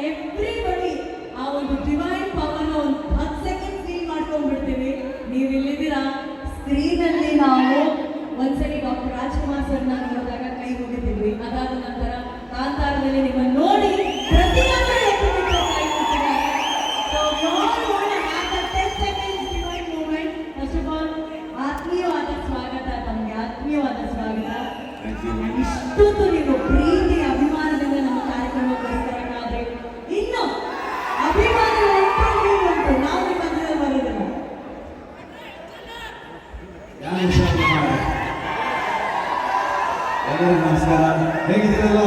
Everybody ಆ ಒಂದು divine power ಒಂದು ಹತ್ತು ಸೆಕೆಂಡ್ ಫೀಲ್ ಮಾಡ್ಕೊಂಡ್ಬಿಡ್ತೀವಿ. ನೀವು ಇಲ್ಲಿದ್ದೀರಾ ಸ್ತ್ರೀನಲ್ಲಿ ಅಲ್ಲಿ ನಾವು, ಒಂದ್ಸರಿ ಡಾಕ್ಟರ್ ರಾಜ್ಕುಮಾರ್ ನಮಸ್ಕಾರ? ಹೇಗಿದ್ದೀರಲ್ಲ?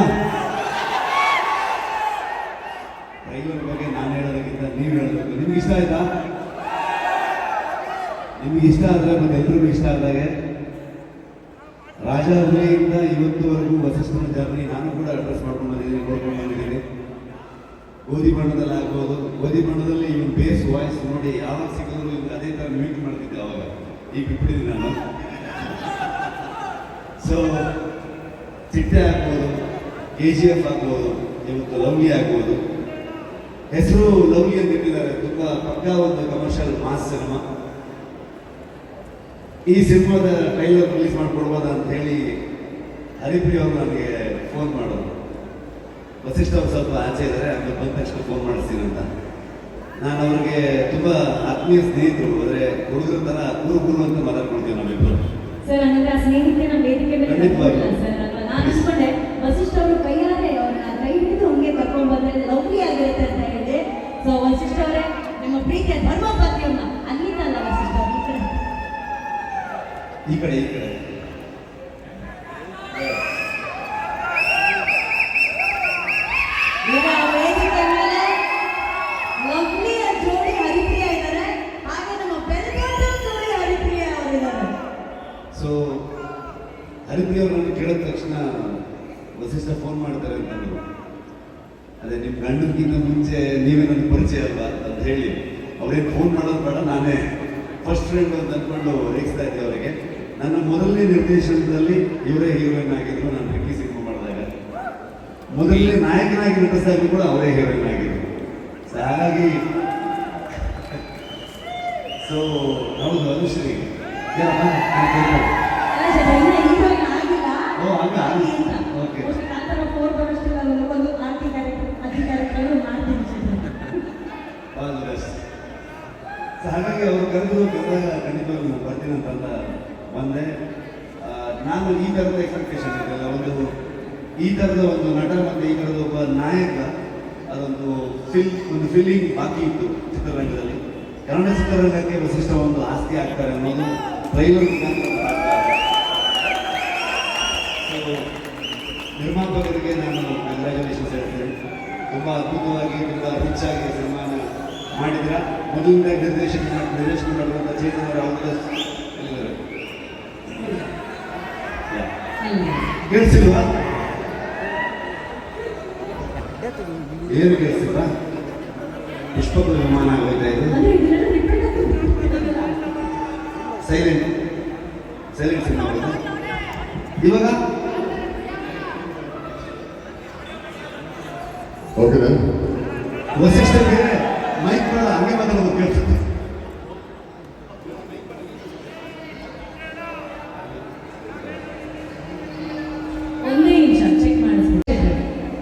ಟ್ರೈಲರ್ ಬಗ್ಗೆ ನಾನು ಹೇಳೋದಕ್ಕಿಂತ ನೀವು ಹೇಳಬೇಕು. ನಿಮ್ಗೆ ಇಷ್ಟ ಆಯ್ತಾ? ನಿಮ್ಗೆ ಇಷ್ಟ ಆದರೆ ಮತ್ತೆ ಎಲ್ರಿಗೂ ಇಷ್ಟ ಆದಾಗೆ ರಾಜಾಹುಲಿಯಿಂದ ಇವತ್ತುವರೆಗೂ ವಸಿಷ್ಠನ ಜರ್ನಿ ನಾನು ಕೂಡ ಅಡ್ರೆಸ್ ಮಾಡ್ಕೊಂಡು ಬಂದಿದ್ದೀನಿ ನೋಡ್ಕೊಂಡು ಬಂದಿದ್ದೀನಿ. ಗೋಧಿ ಬಣ್ಣದಲ್ಲಿ ಆಗ್ಬೋದು. ಗೋಧಿ ಬಣ್ಣದಲ್ಲಿ ಇವನ್ ಬೇಸ್ ವಾಯ್ಸ್ ನೋಡಿ ಯಾವಾಗ ಸಿಕ್ಕಿದ್ರು ಅದೇ ಥರ ಮ್ಯೂಟ್ ಮಾಡ್ತಿದ್ದೆ ಅವಾಗ. ಈಗ ಬಿಟ್ಟಿದ್ದೀನಿ ನಾನು. ಸೊ ಚಿಟ್ಟೆ ಆಗ್ಬೋದು ಕೆ ಜಿ ಎಫ್ ಆಗ್ಬೋದು ಇವತ್ತು ಲವ್ಲಿ ಆಗ್ಬೋದು. ಹೆಸರು ಲವ್ಲಿ ಅಂತ ಇಟ್ಟಿದ್ದಾರೆ. ತುಂಬ ಪಕ್ಕಾ ಒಂದು ಕಮರ್ಷಿಯಲ್ ಮಾಸ್ ಸಿನಿಮಾ ಈ ಸಿನಿಮಾದ ಟ್ರೈಲರ್ ರಿಲೀಸ್ ಮಾಡಿಕೊಡ್ಬೋದ ಅಂತ ಹೇಳಿ ಹರಿಪ್ರಿಯ ಅವರು ನನಗೆ ಫೋನ್ ಮಾಡೋದು ವಸಿಷ್ಠ ಅವ್ರು ಸ್ವಲ್ಪ ಆಚೆ ಇದ್ದಾರೆ ಆಮೇಲೆ ಬಂದ ತಕ್ಷಣ ಫೋನ್ ಮಾಡಿಸ್ತೀನಿ ಅಂತ. ನಾನು ಅವ್ರಿಗೆ ತುಂಬ ಆತ್ಮೀಯ ಸ್ನೇಹಿತರು ಅಂದರೆ ಹುಡುಗರ ಥರ ಗುರು ಗುರು ಅಂತ ಮಾತಾಡ್ಕೊಳ್ತೀವಿ ನಾವಿಬ್ಬರು ಸರ್ ಹಂಗಂದ್ರೆ ಆ ಸ್ನೇಹಿತನ ವೇದಿಕೆ ಮೇಲೆ ಖಂಡಿತವಾಗಿ. ಈ ಕಡೆ ಈ ಕಡೆ. ಸೊ ಹರಿಪ್ರಿಯ ಅವರು ನನಗೆ ಕೇಳಿದ ತಕ್ಷಣ ವಸಿಷ್ಠ ಫೋನ್ ಮಾಡ್ತಾರೆ ಅಂತಂದ್ರು ಅದೇ ನಿಮ್ಮ ಗಂಡನಿಗಿಂತ ಮುಂಚೆ ನೀವೇ ನನಗೆ ಪರಿಚಯ ಅಲ್ವಾ ಅಂತ ಹೇಳಿ. ಅವ್ರೇನು ಫೋನ್ ಮಾಡೋದು ಬೇಡ ನಾನೇ ಫಸ್ಟ್ ಫ್ರೆಂಡ್ ಅಂತ ಅಂದ್ಕೊಂಡು ರೇಗಿಸ್ತಾ ಇದ್ದೆ ಅವರಿಗೆ. ನನ್ನ ಮೊದಲನೇ ನಿರ್ದೇಶನದಲ್ಲಿ ಇವರೇ ಹೀರೋಯಿನ್ ಆಗಿದ್ರು. ನಾನು ರಿಕ್ಕಿ ಸಿನಿಮಾ ಮಾಡಿದಾಗ ಮೊದಲನೇ ನಾಯಕನಾಗಿ ನಟಿಸಿದಾಗಲೂ ಕೂಡ ಅವರೇ ಹೀರೋಯಿನ್ ಆಗಿದ್ರು. ಸೊ ಹಾಗಾಗಿ ಸೊ ಹೌದು ಅನುಶ್ರೀ ಹಾಗಾಗಿ ಅವರು ಕರೆದು ಕರೆದಾಗ ಖಂಡಿತವಾಗಿ ನಾನು ಬರ್ತೀನಿ ಅಂತ ಆ, ನಾನು ಈ ಥರದ ಎಕ್ಸ್ಪೆಕ್ಟೇಷನ್ ಇರಲಿಲ್ಲ ಒಂದು ಈ ಥರದ ಒಂದು ನಟ ಮತ್ತು ಈ ಥರದ ಒಬ್ಬ ನಾಯಕ ಅದೊಂದು ಫಿಲ್ ಒಂದು ಫೀಲಿಂಗ್ ಬಾಕಿ ಇತ್ತು ಚಿತ್ರರಂಗದಲ್ಲಿ. ಕನ್ನಡ ಚಿತ್ರರಂಗಕ್ಕೆ ವಿಶಿಷ್ಟ ಒಂದು ಆಸ್ತಿ ಆಗ್ತಾರೆ ಅನ್ನೋದು ಟ್ರೈಲರ್ ನಿರ್ಮಾಪಕರಿಗೆ ನಾನು ಕಂಗ್ರ್ಯಾಚುಲೇಷನ್ಸ್ ಹೇಳ್ತೇನೆ. ತುಂಬ ಅದ್ಭುತವಾಗಿ ತುಂಬ ರಿಚ್ ಆಗಿ ಸಿನಿಮಾನ ಮಾಡಿದ್ರ ಮೊದಲಿಂದ ನಿರ್ದೇಶನ ನಿರ್ದೇಶನ ಮಾಡುವಂಥ ಚೇತನ್ ಅವ್ರ ಕೇಳಿಸಿಲ್ವಾ ಏನು ಕೇಳಿಸಿಲ್ಲ ಪುಷ್ಪಕ ವಿಮಾನ ಆಗೋಯ್ತಾ ಇದು. ಸೈಲೆಂಟ್ ಸೈಲೆಂಟ್ ಸಿನಿಮಾ ಇವಾಗ? ಓಕೆನಾ ಬೇರೆ ಮೈಕ್ ಹಂಗೆ ಮಾತಾಡೋದು ಕೇಳ್ಸುತ್ತೆ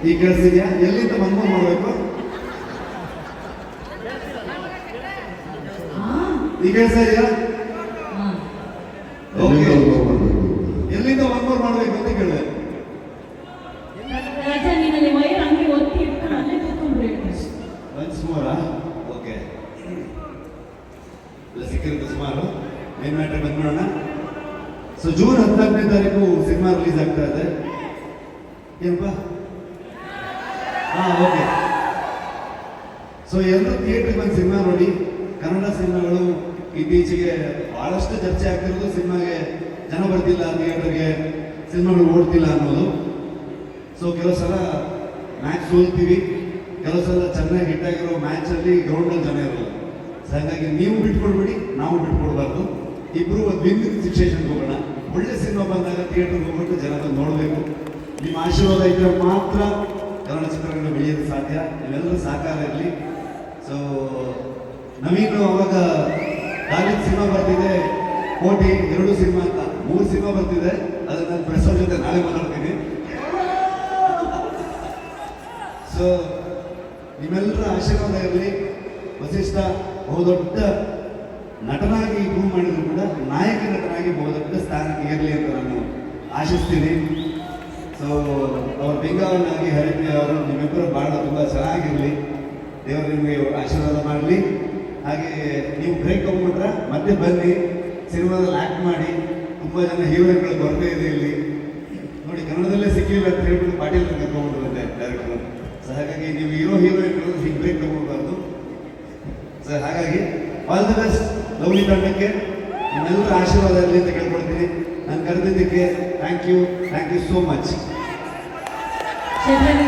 ಈಗ ಕೇಳಿಸಿದ್ಯಾ ಎಲ್ಲಿಂದ ಮನ್ಮೋಹನ್ ಮಾಡಬೇಕು ಈ ಈಗ ಕೇಳಿಸ್ತಾ ಇದೆಯಾ? ಹಾ ಎಲ್ಲಿಂದ ಉದ್ಭವ ಮಾಡ್ಬೇಕು ಎಲ್ಲಿಂದ ಮನ್ಮೋಹನ್ ಮಾಡಬೇಕು ಅಂತ ಕೇಳಿದೆ. ರಾಜ ನೀನಲ್ಲಿ ವೈರ್ ಹಂಗೆ ಒತ್ತಿ ಇಟ್ಕೊಂಡು ಅಲ್ಲೇ ಕೂತ್ಕೊಂಡ್ಬೇಕು ಒನ್ಸ್ ಮೋರಾ ಓಕೆ ಸಿಕ್ಕಿರುತ್ತೆ ಸುಮಾರು. ಮೇನ್ ಮ್ಯಾಟ್ರ್ ಬಂದ್ಬಿಡೋಣ ಸೊ ಜೂನ್ ಹದಿನಾಲ್ಕನೇ ತಾರೀಕು ಸಿನಿಮಾ ರಿಲೀಸ್ ಆಗ್ತಾ ಇದೆ. ಏನಪ್ಪ ಹಾ ಓಕೆ ಸೊ ಎಲ್ಲರೂ ಥಿಯೇಟ್ರಿಗೆ ಬಂದು ಸಿನಿಮಾ ನೋಡಿ. ಕನ್ನಡ ಸಿನಿಮಾಗಳು ಇತ್ತೀಚೆಗೆ ಭಾಳಷ್ಟು ಚರ್ಚೆ ಆಗ್ತಿರೋದು ಸಿನಿಮಾಗೆ ಜನ ಬರ್ತಿಲ್ಲ ಥಿಯೇಟರ್ಗೆ ಸಿನಿಮಾಗಳು ಓಡ್ತಿಲ್ಲ ಅನ್ನೋದು. ಸೊ ಕೆಲವು ಸಲ ಮ್ಯಾಚ್ ಸೋಲ್ತೀವಿ. ಕೆಲವು ಸಲ ಚೆನ್ನಾಗಿ ಹಿಟ್ ಆಗಿರೋ ಮ್ಯಾಚಲ್ಲಿ ಗ್ರೌಂಡಲ್ಲಿ ಜನ ಇರಲ್ಲ ಸೊ ಹಾಗಾಗಿ ನೀವು ಬಿಟ್ಕೊಡ್ಬೇಡಿ, ನಾವು ಬಿಟ್ಕೊಡ್ಬಾರ್ದು. ಇಬ್ಬರು ಒಂದು ವಿನ್ ಸಿಚುವೇಶನ್ಗೆ ಹೋಗೋಣ. ಒಳ್ಳೆ ಸಿನಿಮಾ ಬಂದಾಗ ಥಿಯೇಟರ್ಗೆ ಹೋಗ್ಬಿಟ್ಟು ಜನ ನೋಡಬೇಕು. ನಿಮ್ಮ ಆಶೀರ್ವಾದ ಇದ್ದರೆ ಮಾತ್ರ ಕನ್ನಡ ಚಿತ್ರರಂಗ ಬೆಳೆಯೋದು ಸಾಧ್ಯ. ಇವೆಲ್ಲರೂ ಸಹಕಾರ ಇರಲಿ. ಸೊ ನವೀನು ಅವಾಗ ದಾಲಿತ್ ಸಿನಿಮಾ ಬರ್ತಿದೆ. ಕೋಟಿ ಎರಡು ಸಿನಿಮಾ ಅಂತ. ಮೂರು ಸಿನಿಮಾ ಬರ್ತಿದೆ. ಅದನ್ನ ನಾನು ಪ್ರೆಸ್ ಜೊತೆ ನಾಳೆ ಮಾತಾಡ್ತೀನಿ. ಸೊ ನಿಮ್ಮೆಲ್ಲರ ಆಶೀರ್ವಾದ ಇರಲಿ. ವಸಿಷ್ಠ ಬಹುದೊಡ್ಡ ನಟನಾಗಿ ಇಂಪ್ರೂವ್ ಮಾಡಿದ್ರು ಕೂಡ ನಾಯಕ ನಟನಾಗಿ ಬಹುದೊಡ್ಡ ಸ್ಥಾನಕ್ಕೆ ಇರಲಿ ಅಂತ ನಾನು ಆಶಿಸ್ತೀನಿ. ಸೊ ಅವ್ರ ಬಿಂಗಾವನಾಗಿ ಹರಿಪ್ರಿಯ ಅವರು, ನಿಮ್ಮಿಬ್ಬರು ಭಾಳ ತುಂಬ ಚೆನ್ನಾಗಿರಲಿ. ದೇವರು ನಿಮಗೆ ಆಶೀರ್ವಾದ ಮಾಡಲಿ. ಹಾಗೆ ನೀವು ಬ್ರೇಕ್ ಹೋಗ್ಬಿಟ್ರೆ ಮತ್ತೆ ಬನ್ನಿ, ಸಿನಿಮಾದಲ್ಲಿ ಆ್ಯಕ್ಟ್ ಮಾಡಿ, ತುಂಬ ಜನ ಹೀರೋಯಿನ್ಗಳು ಬರ್ತಾ ಇದೆ ಇಲ್ಲಿ. ನೋಡಿ, ಕನ್ನಡದಲ್ಲೇ ಸಿಕ್ಕಿಲ್ಲ ಅಂತ ಹೇಳ್ಬಿಟ್ಟು ಪಾಟೀಲ್ ಕರ್ಕೊಂಡ್ಬಿಟ್ಟಿರುತ್ತೆ ಡೈರೆಕ್ಟರ್ ಸೊ ಹಾಗಾಗಿ ನೀವು ಹೀರೋ ಹೀರೋಯಿನ್ಗಳು ಹಿಂಗೆ ಬ್ರೇಕ್ ತಗೊಳ್ಬಾರ್ದು ಸೊ ಹಾಗಾಗಿ ಆಲ್ ದಿ ಬೆಸ್ಟ್ ಲವ್ಲಿ ತಂಡಕ್ಕೆ. ನಿಮ್ಮೆಲ್ಲರ ಆಶೀರ್ವಾದ ಇರಲಿ ಅಂತ ಕೇಳ್ಕೊಳ್ತೀನಿ. ನಾನು ಕರೆದಿದ್ದಕ್ಕೆ thank you thank you so much সেখানে